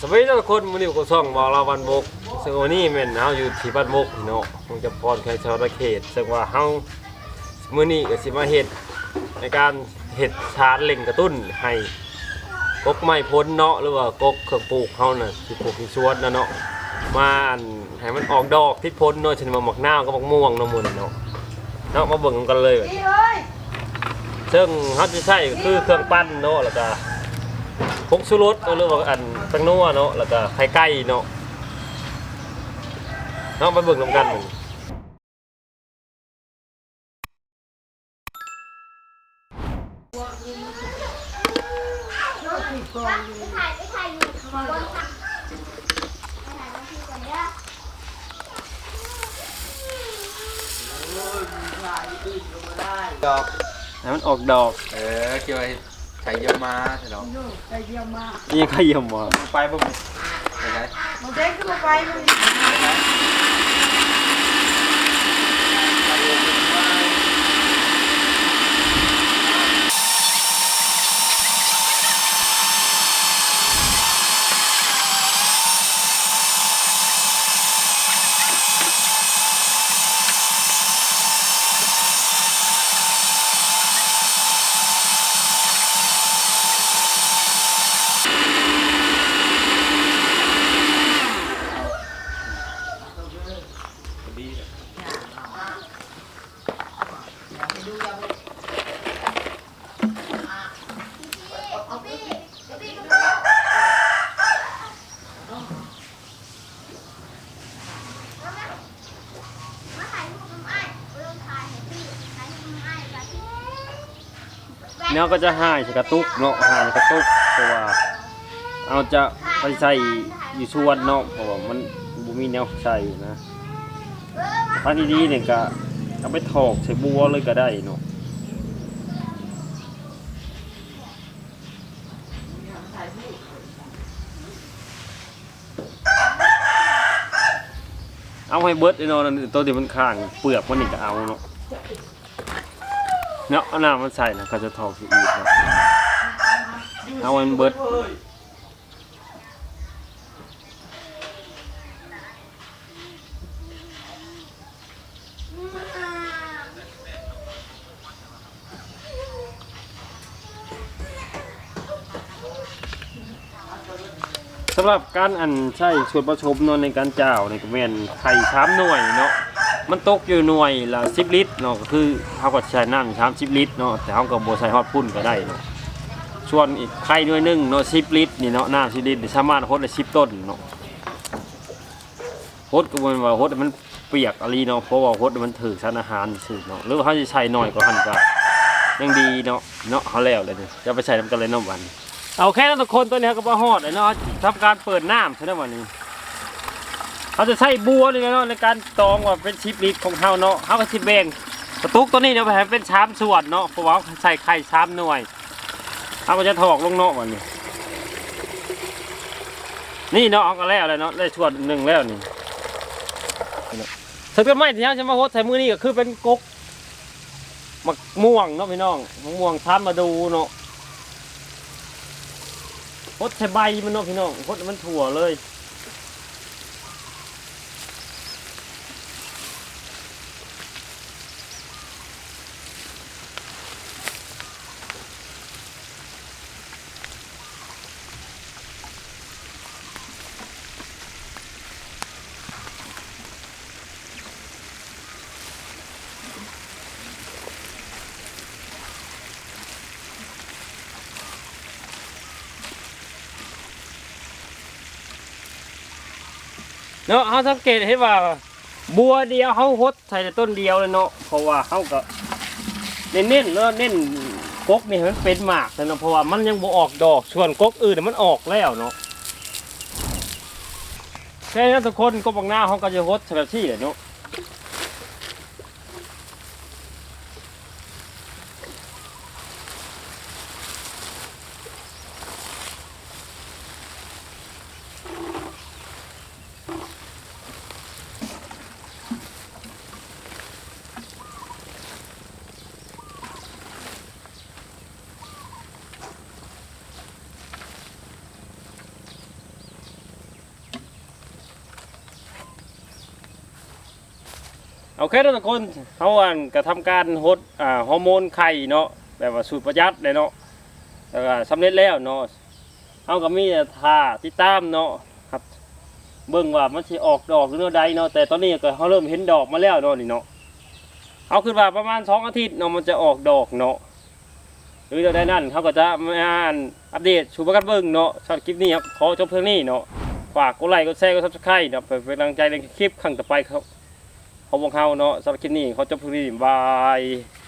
สวัสดีทุกคนมื้อนี้ก็ซ่องบอกเราวันบกซึ่งวันนี้แม่นเฮาอยู่ที่บ้านบกพี่เนาะคงจะพรแค่ชาวตะเขตซึ่งว่าเฮามื้อนี้ก็สิมาเฮ็ดในการเฮ็ดชาร์จเล่งกระตุ้นให้กกไม้พ้นเนาะหรือว่ากกเครื่องปลูกเฮาน่ะที่ปลูกที่สวนนะเนาะมาอันให้มันออกดอกทิศพ้นเนาะเช่นว่าหมอกนาวกับหมอกม่วงเนาะมื้อนี้เนาะเนาะมาเบิ่งกันเลย ซึ่งเขาจะใช้ก็คือเครื่องปั้นเนาะแล้วก็ ผงชูรสหรือว่าอันแป้งนัวเนาะแล้วก็ไข่ไก่เนาะเนาะมาเบิ่งนำกันหนึ่งถ่าก่อนดอกให้มันออกดอก เออเกี่ยวกับ ใช้เยอะมาใช่หรอลูกไปเยี่ยมมายังไข่ยมวะไปบ่มึงไปไหนมาเด็กขึ้นมาไปมัน มาถ่ายาวเลยเนี่ยก็จะหายกระตุกเนาะหายกระตุกเพราะว่าเอาจะไปใส่อยู่ชวนเนาะเพราะว่ามันบ่มีแนวใส่นะทางดีๆเนี่ยก็ เอาไปถอกใส่บัวเลยก็ได้เนาะเอาให้เบิดไอ้เนอนตัวที่มันข้างเปลือกมันนี่ก็เอาเนาะเนาะเอาน้ำมันใส่นะก็จะทอกสีอีกเนาะเอาให้มันเบิร์ดำหรับการอันใช้ส่วนผสมเนาะในการเจ้าในกระเวนไข่สามหน่วยเนาะมันตกอยู่หน่วยละสิบลิตรเนาะก็คือเขาก็ใช้น้ำสามสิบลิตรเนาะแต่เขาก็บ่ใส่ฮอดพุ่นก็ได้เนาะส่วนอีกไข่หน่วยหนึ่งเนาะสิบลิตรนี่เนาะน้ำสิบลิตรสามารถฮดได้สิบต้นเนาะฮดก็บ่แม่นว่าฮดมันเปียกอะไรเนาะเพราะว่าฮดมันถือสารอาหารซื่อเนาะหรือว่าเขาจะใช้หน่อยก็หันก็ยังดีเนาะเนาะเขาแล้วเลยเนี่ยจะไปใส่น้ำกันเลยน้ำวัน เอาแค่นั้นทุกคนตัวนี้ก็มาหอดเลยเนาะทำการเปิดน้ำใช่ไหมวันนี้เขาจะใช้บัวนี่เนาะในการตองว่าเป็นชิปลิตของเขาเนาะเขาก็ชิปแบ่งกระตุกตัวนี้เนาะไปให้เป็นชามส่วนเนาะเพราะว่าใส่ไข่ชามหน่วยเขาก็จะถอกลงเนาะวันนี้ นี่เนาะเอาก็แล้วเลยเนาะได้ส่วนหนึ่งแล้วนี่ถ้าเป็นไม้ที่เขาจะมาโฮดใส่มือนี่ก็คือเป็นกกมะม่วงเนาะพี่น้องมะม่วงทานมาดูเนาะ ดใช้ใบมันเนาะพี่น้องพดมันถั่วเลย เนาะเขาสังเกตเห็นว่าบัวเดียวเขาหดใส่แต่ต้นเดียวเลยเนาะเพราะว่าเขาก็เน้นเน้นๆแล้วเน้นกกนี่มันเป็นหมากแต่เนาะเพราะว่ามันยังบ่ออกดอกส่วนกกอื่นน่ะมันออกแล้วเนาะแค่นั้นทุกคนก็บางหน้าเขาก็จะหดแบบที่เลยเนาะ โอเคทุกคนเขาอันกระทำการฮดอ่าฮอร์โมนไข่เนาะแบบว่าสูตรประหยัดเลยเนาะแล้วก็สำเร็จแล้วเนาะเขาก็มีท่าติดตามเนาะครับ เบิ่งว่ามันสิออกดอกหรือเนาะใดเนาะแต่ตอนนี้ก็เขาเริ่มเห็นดอกมาแล้วเนาะนี่เนาะเอาคือว่าประมาณสองอาทิตย์เนาะมันจะออกดอกเนาะหรือจะได้นั่นเขาก็จะมาอ่านอัปเดตชูประกันเบิ่งเนาะชอบคลิปนี้ครับขอจบเพียงนี้เนาะฝากกดไลค์กดแชร์กดซับสไครต์เนาะเพื่อเป็นกำลังใจในคลิปครั้งต่อไปครับ ของพวกเขาเนาะสำหรับคลิปนี้เขาจบเพียงนี้บาย